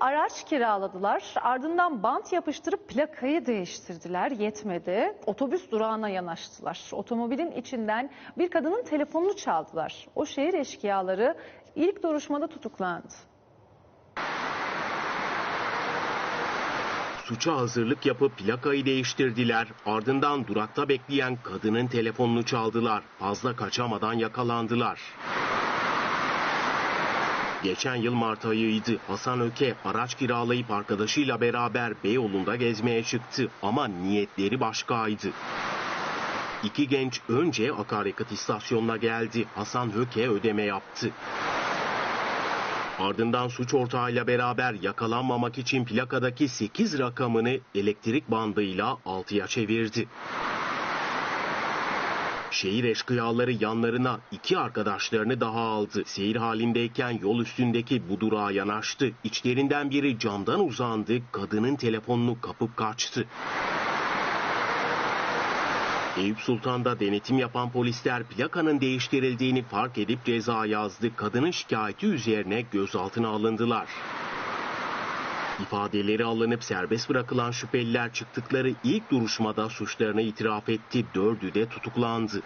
araç kiraladılar. Ardından bant yapıştırıp plakayı değiştirdiler. Yetmedi. Otobüs durağına yanaştılar. Otomobilin içinden bir kadının telefonunu çaldılar. O şehir eşkıyaları ilk duruşmada tutuklandı. Suça hazırlık yapıp plakayı değiştirdiler. Ardından durakta bekleyen kadının telefonunu çaldılar. Fazla kaçamadan yakalandılar. Geçen yıl Mart ayıydı. Hasan Öke araç kiralayıp arkadaşıyla beraber Beyoğlu'nda gezmeye çıktı. Ama niyetleri başkaydı. İki genç önce akaryakıt istasyonuna geldi. Hasan Höke ödeme yaptı. Ardından suç ortağıyla beraber yakalanmamak için plakadaki 8 rakamını elektrik bandıyla 6'ya çevirdi. Şehir eşkıyaları yanlarına iki arkadaşlarını daha aldı. Seyir halindeyken yol üstündeki bu durağa yanaştı. İçlerinden biri camdan uzandı, kadının telefonunu kapıp kaçtı. Eyüp Sultan'da denetim yapan polisler plakanın değiştirildiğini fark edip ceza yazdı. Kadının şikayeti üzerine gözaltına alındılar. İfadeleri alınıp serbest bırakılan şüpheliler çıktıkları ilk duruşmada suçlarını itiraf etti. Dördü de tutuklandı.